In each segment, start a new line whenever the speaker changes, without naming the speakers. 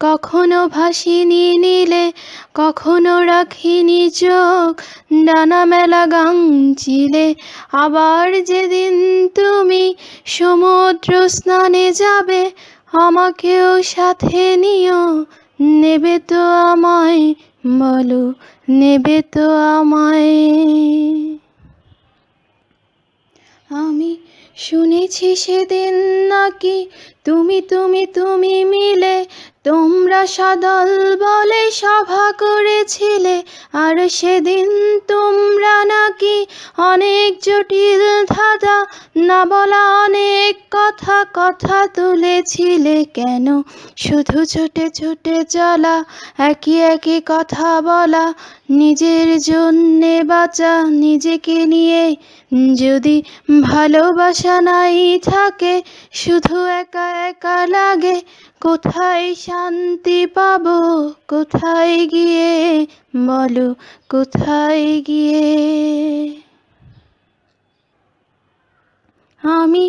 কখনো ভাসিনি নীলে, কখনো রাখিনি চোখ ডানা মেলা গাংচিলে আবার যেদিন তুমি সমুদ্র স্নানে যাবে, আমাকেও সাথে নিও। নেবে তো আমায়, বলো, নেবে তো আমায়। আমি শুনেছি সেদিন নাকি? তুমি তুমি তুমি মিলে তোমরা সদল বলে সভা করেছিলে। আর সেদিন তোমরা নাকি অনেক জটিল ধাঁধা, না বলা অনেক কথা কথা তুলেছিলে কেন? শুধু ছোটে ছোটে চলা, একই একই কথা বলা, নিজের জন্যে বাঁচা, নিজেকে নিয়ে যদি ভালোবাসা নাই থাকে, শুধু একা একা লাগে। কোথায় শান্তি পাবো, কোথায় গিয়ে বলো, কোথায় গিয়ে? আমি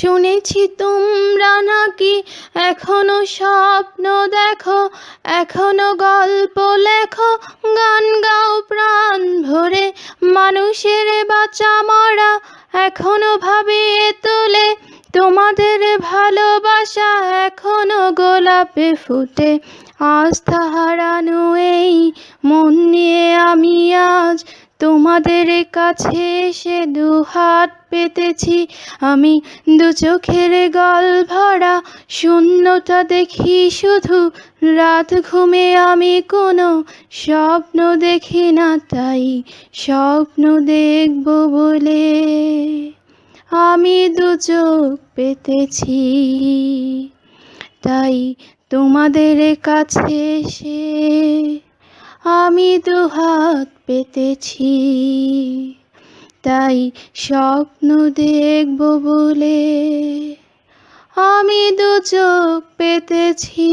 শুনেছি তোমরা নাকি এখনও স্বপ্ন দেখো, এখনও গল্প লেখো, গান গাও, প্রাণ বাঁচা মরা এখনও ভাবিয়ে তোলে। তোমাদের ভালোবাসা এখনও গোলাপে ফুটে। আস্থা হারানো এই মন নিয়ে আমি আজ তোমাদের কাছে এসে দু হাত পেতেছি। আমি দু চোখের গল ভরা শূন্যতা দেখি শুধু। রাত ঘুমে আমি কোনো স্বপ্ন দেখি না, তাই স্বপ্ন দেখব বলে। আমি দু চোখ পেতেছি, তাই তোমাদের কাছে এসে আমি দুহাত পেতেছি তাই স্বপ্ন দেখব বলে। আমি দু চোখ পেতেছি।